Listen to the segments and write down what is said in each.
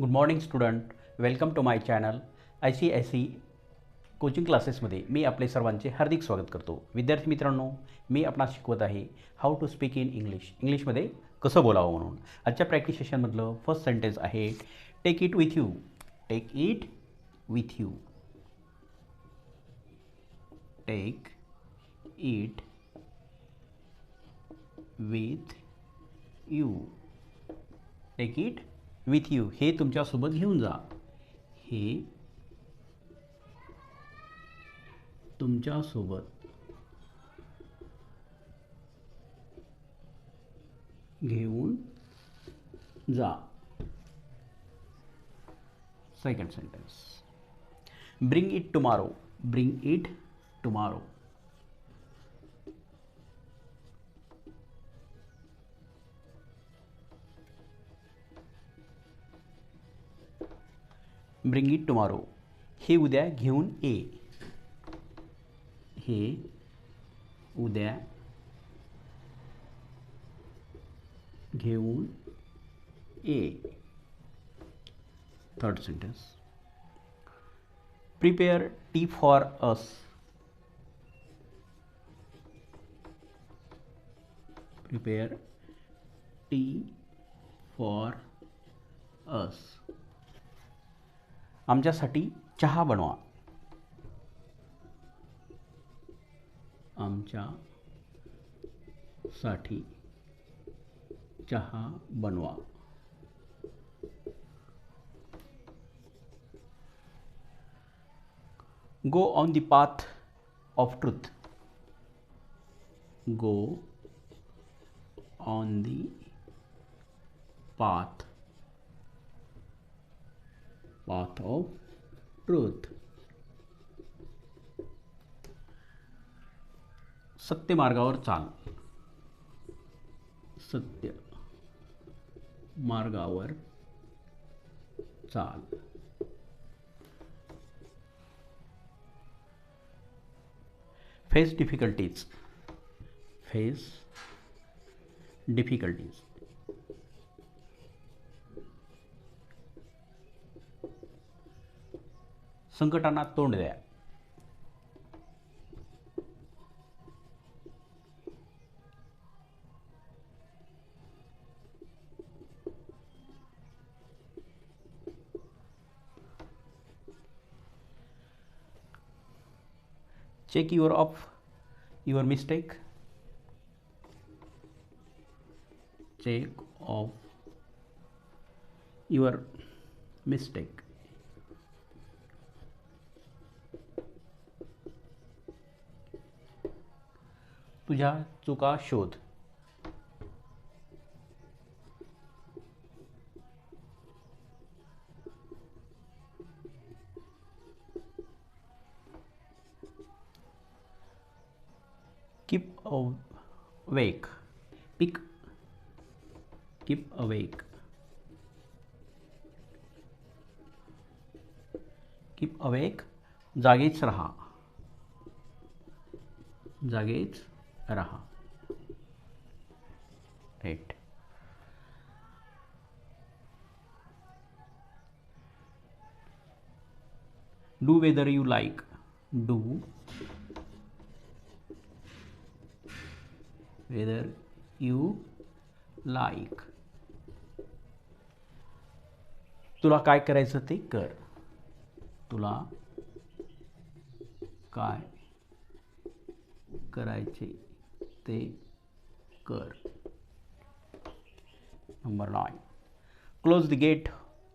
Good morning student welcome to my channel I C I C coaching क्लासेसमध्ये मी आपले सर्वांचे हार्दिक स्वागत करतो. विद्यार्थी मित्रांनो, मी आपणास शिकवत आहे how to speak in English इंग्लिशमध्ये कसं बोलावं म्हणून. आजच्या प्रॅक्टिस सेशनमधलं फ़र्स्ट सेंटेन्स आहे take it with you take it with you take it with you take it with you, हे तुमच्यासोबत घेऊन जा. हे तुमच्यासोबत घेऊन जा. Second sentence bring it tomorrow bring it tomorrow bring it tomorrow हे उद्या घेऊन ये हे उद्या घेऊन ये third sentence prepared for us prepared for us आमच्यासाठी चहा बनवा. आमच्यासाठी चहा बनवा. Go on the path of truth go on the path path of truth. सत्य मार्गावर चाल। सत्य मार्गावर चाल। फेस डिफिकल्टीज फेस डिफिकल्टीज संकटान तोंड दे check your off your mistake check off your mistake तुझा चुका शोध। Keep awake pick keep awake keep awake जागेच रहा। जागे रहा. Right do whether you like do whether you like तुला काय करायचं ते कर. तुला काय करायचे कर. Number nine close the gate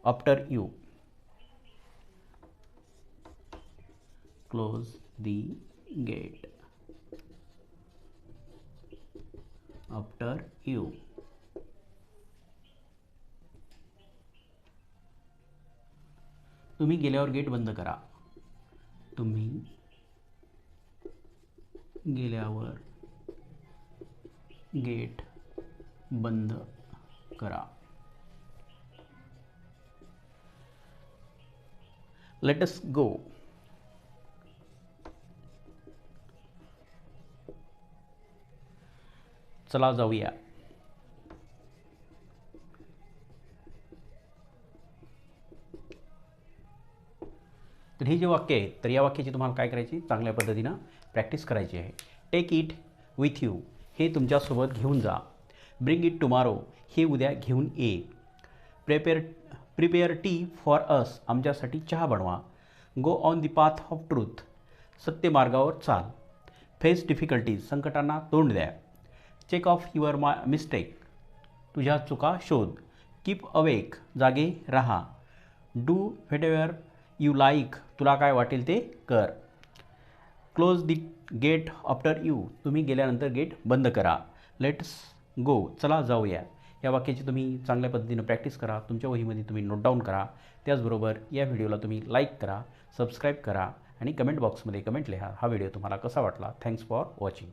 after you close the gate after you तुम्ही गेल्यावर गेट बंद करा. तुम्ही गेल्यावर गेट बंद करा. लेटस गो चला जाऊया. तर हे जे वाक्य आहे तर या वाक्याची तुम्हाला काय करायची? चांगल्या पद्धतीनं प्रॅक्टिस करायची आहे. टेक इट विथ यू हे तुमच्यासोबत घेऊन जा. Bring it tomorrow. हे उद्या घेऊन ये. Prepare prepare tea for us. आमच्यासाठी चहा बनवा. Go on the path of truth. सत्य मार्गावर चाल. फेस डिफिकल्टीज संकटांना तोंड द्या. Check off your my mistake. तुझ्या चुका शोध. Keep awake. जागे राहा. Do whatever you like. तुला काय वाटेल ते कर. Close the gate after you तुम्ही गेल्यानंतर गेट बंद करा. लेट्स गो चला जाऊया. या वाक्याची तुम्ही चांगल्या पद्धतीनं प्रॅक्टिस करा. तुमच्या वहीमध्ये तुम्ही नोट डाऊन करा. त्याचबरोबर या व्हिडिओला तुम्ही लाईक करा सबस्क्राईब करा आणि कमेंट बॉक्समध्ये कमेंट लिहा. हा व्हिडिओ तुम्हाला कसा वाटला? Thanks for watching